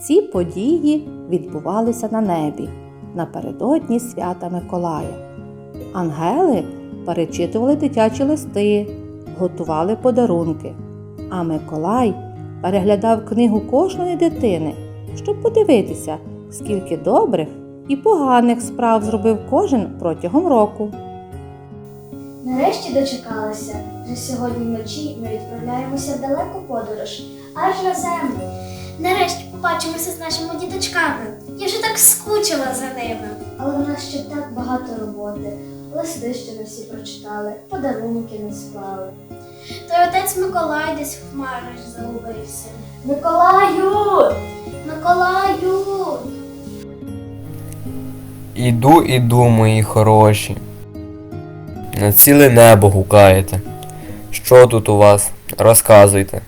Ці події відбувалися на небі напередодні свята Миколая. Ангели перечитували дитячі листи, готували подарунки, а Миколай переглядав книгу кожної дитини, щоб подивитися, скільки добрих і поганих справ зробив кожен протягом року. Нарешті дочекалися. Вже сьогодні вночі ми відправляємося в далеку подорож, аж на землю. Нарешті побачимося з нашими діточками. Я вже так скучила за ними. Але в нас ще так багато роботи. Листи ще не всі прочитали, подарунки не склали. Той отець Миколай десь в хмарах загубився. Миколаю! Миколаю! Іду, іду, мої хороші. На ціле небо гукаєте. Що тут у вас? Розказуйте.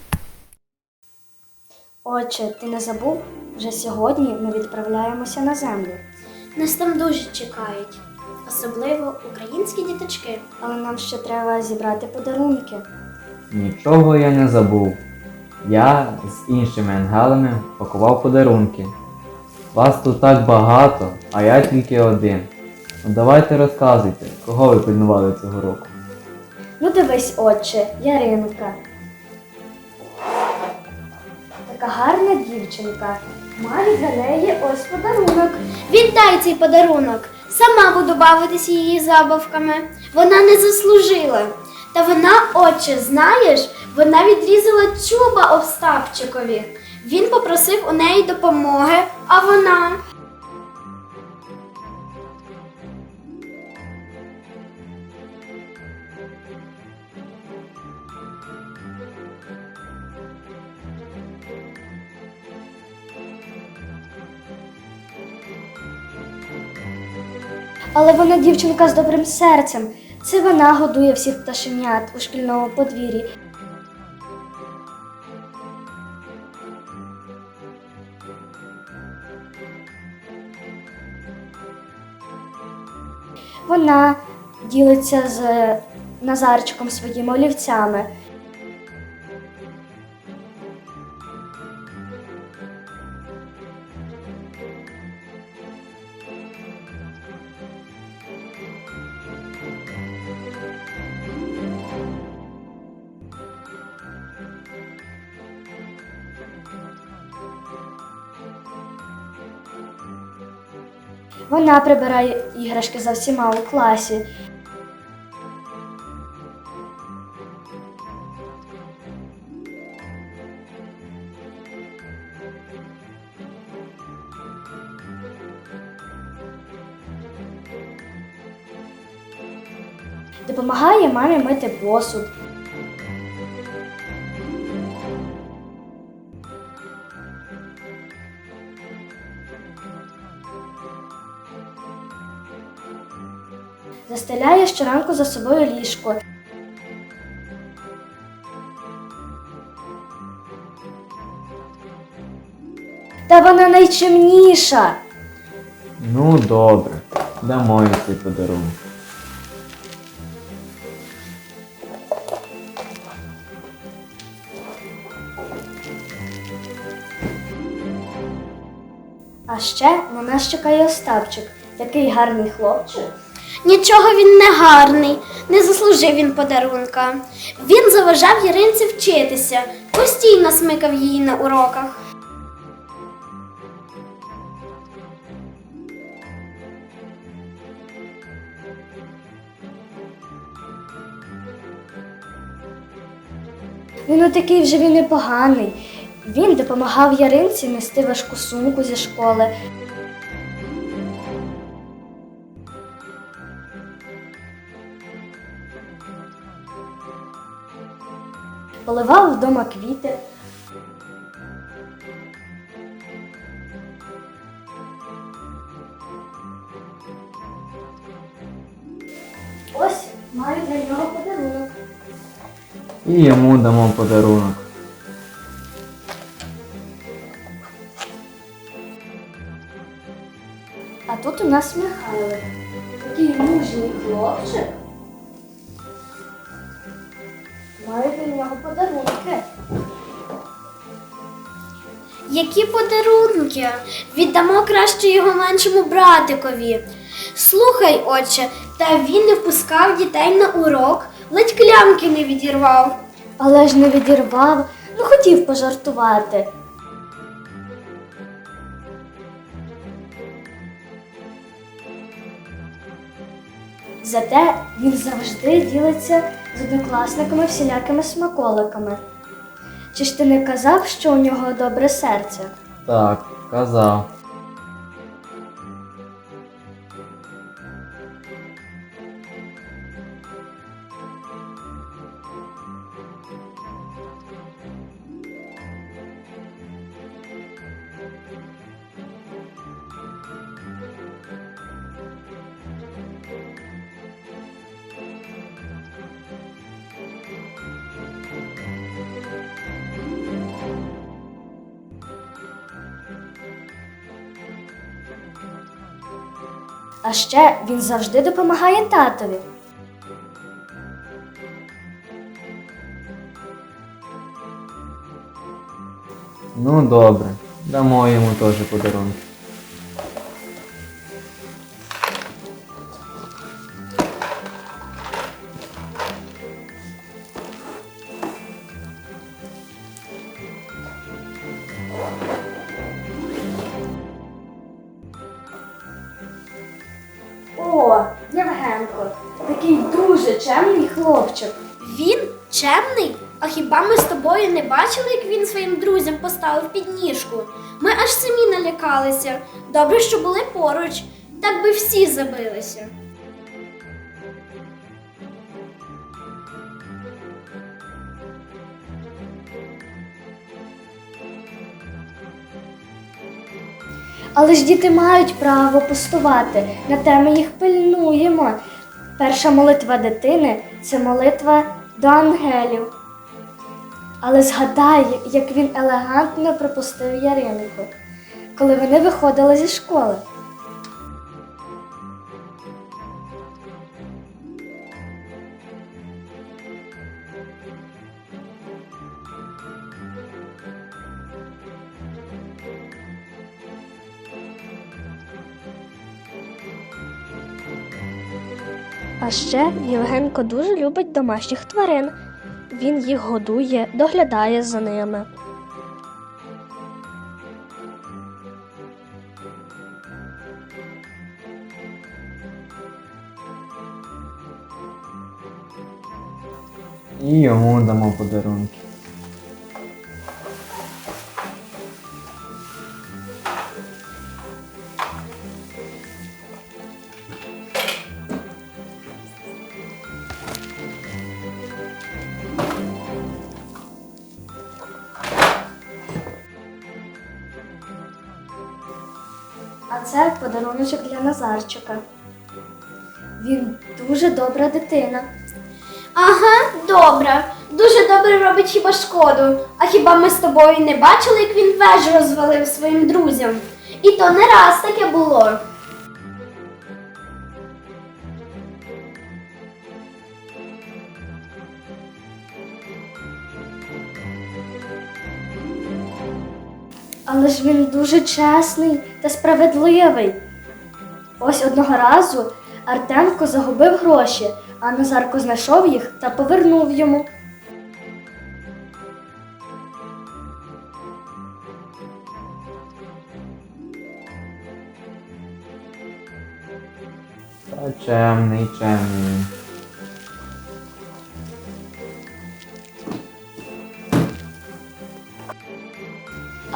Отче, ти не забув? Вже сьогодні ми відправляємося на землю. Нас там дуже чекають, особливо українські діточки. Але нам ще треба зібрати подарунки. Нічого я не забув. Я з іншими ангелами пакував подарунки. Вас тут так багато, а я тільки один. Ну давайте розказуйте, кого ви пильнували цього року. Ну дивись, отче, Яринка. Така гарна дівчинка. Маю для неї ось подарунок. Віддай цей подарунок. Сама буду бавитися її забавками. Вона не заслужила. Та вона, отче, знаєш, вона відрізала чуба Остапчикові. Він попросив у неї допомоги, а вона. Але вона дівчинка з добрим серцем. Це вона годує всіх пташенят у шкільному подвір'ї. Вона ділиться з Назарчиком своїми олівцями. Вона прибирає іграшки за всіма у класі. Допомагає мамі мити посуд. Застеляє щоранку за собою ліжко. Та вона найчимніша. Ну добре, дамо їй цей подарунок. А ще на нас чекає Остапчик, такий гарний хлопчик. Нічого він не гарний, не заслужив він подарунка. Він заважав Яринці вчитися, постійно смикав її на уроках. Він не такий вже він непоганий. Він допомагав Яринці нести важку сумку зі школи. Поливав вдома квіти. Ось маю для нього подарунок. І йому дамо подарунок. А тут у нас Михайлик. Такий мужній хлопчик. Які подарунки? Віддамо краще його меншому братикові. Слухай, отче, та він не впускав дітей на урок, ледь клямки не відірвав. Але ж не відірвав, ну хотів пожартувати. Зате він завжди ділиться з однокласниками всілякими смаколиками. Чи ж ти не казав, що у нього добре серце? Так, казав. А ще він завжди допомагає татові. Ну добре, дамо йому теж подарунки. О, Євгенко, такий дуже чемний хлопчик. Він чемний? А хіба ми з тобою не бачили, як він своїм друзям поставив підніжку? Ми аж самі налякалися. Добре, що були поруч, так би всі забилися. Але ж діти мають право пустувати, на те ми їх пильнуємо. Перша молитва дитини це молитва до ангелів. Але згадай, як він елегантно пропустив Яринку, коли вони виходили зі школи. А ще Євгенко дуже любить домашніх тварин. Він їх годує, доглядає за ними. І йому дамо подарунки. Це подаруночок для Назарчика. Він дуже добра дитина. Ага, добра. Дуже добре робить хіба шкоду. А хіба ми з тобою не бачили, як він вежу розвалив своїм друзям? І то не раз таке було. Але ж він дуже чесний та справедливий. Ось одного разу Артемко загубив гроші, а Назарко знайшов їх та повернув йому. Чемний, чемний.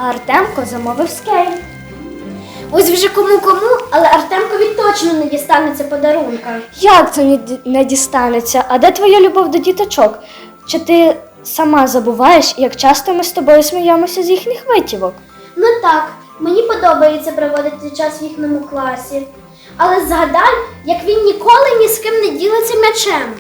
А Артемко замовив скейт. Ось вже кому кому, але Артемкові точно не дістанеться подарунка. Як це не, ді- не дістанеться? А де твоя любов до діточок? Чи ти сама забуваєш, як часто ми з тобою сміємося з їхніх витівок? Ну так, мені подобається проводити час в їхньому класі. Але згадай, як він ніколи ні з ким не ділиться м'ячем.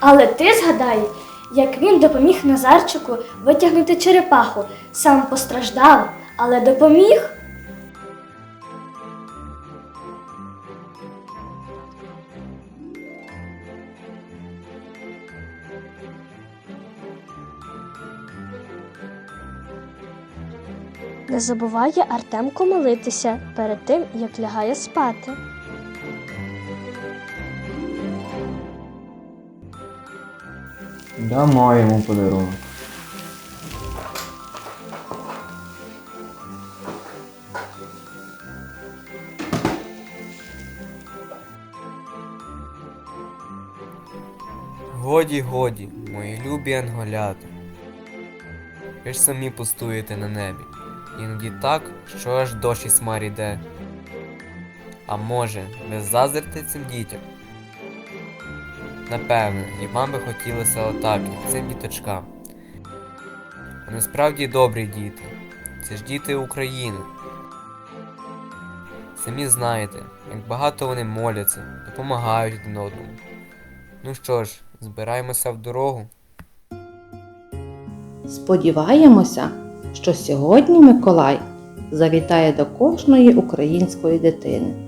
Але ти згадай, як він допоміг Назарчику витягнути черепаху. Сам постраждав, але допоміг. Не забуває Артемко молитися перед тим, як лягає спати. Дамо йому подарунок. Годі, годі, мої любі анголята. Ви ж самі пустуєте на небі. Іноді так, що аж дощ і смар іде. А може, ви зазирте цим дітям? Напевне, і вам би хотілося отак, як цим діточкам. Вони справді добрі діти. Це ж діти України. Самі знаєте, як багато вони моляться, допомагають один одному. Ну що ж, збираємося в дорогу. Сподіваємося, що сьогодні Миколай завітає до кожної української дитини